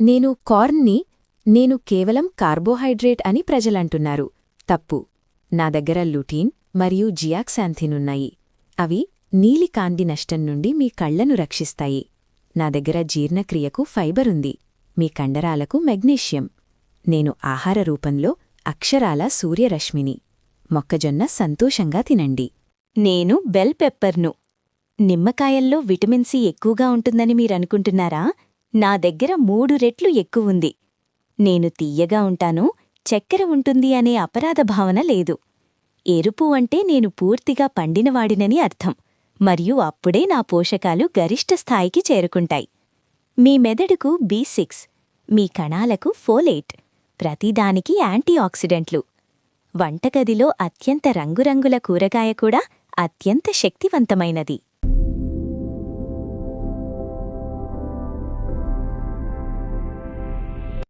నేను కార్న్ని నేను కేవలం కార్బోహైడ్రేట్ అని ప్రజలంటున్నారు. తప్పు. నా దగ్గర లుటీన్ మరియు జియాక్శాంథినున్నాయి అవి నీలి కాంతి నష్టం నుండి మీ కళ్ళను రక్షిస్తాయి. నా దగ్గర జీర్ణక్రియకు ఫైబర్ ఉంది. మీ కండరాలకు మెగ్నీషియం. నేను ఆహార రూపంలో అక్షరాల సూర్యరశ్మిని. మొక్కజొన్న సంతోషంగా తినండి. నేను బెల్ పెప్పర్ను. నిమ్మకాయల్లో విటమిన్ సి ఎక్కువగా ఉంటుందని మీరనుకుంటున్నారా? నా దగ్గర మూడు రెట్లు ఎక్కువుంది. నేను తీయగా ఉంటాను చక్కెర ఉంటుంది అనే అపరాధ భావన లేదు. ఎరుపు అంటే నేను పూర్తిగా పండినవాడినని అర్థం. మరియు అప్పుడే నా పోషకాలు గరిష్ట స్థాయికి చేరుకుంటాయి. మీ మెదడుకు బి సిక్స్ మీ కణాలకు ఫోలేట్ ప్రతిదానికి యాంటీఆక్సిడెంట్లు. వంటగదిలో అత్యంత రంగురంగుల కూరగాయ కూడా అత్యంత శక్తివంతమైనది.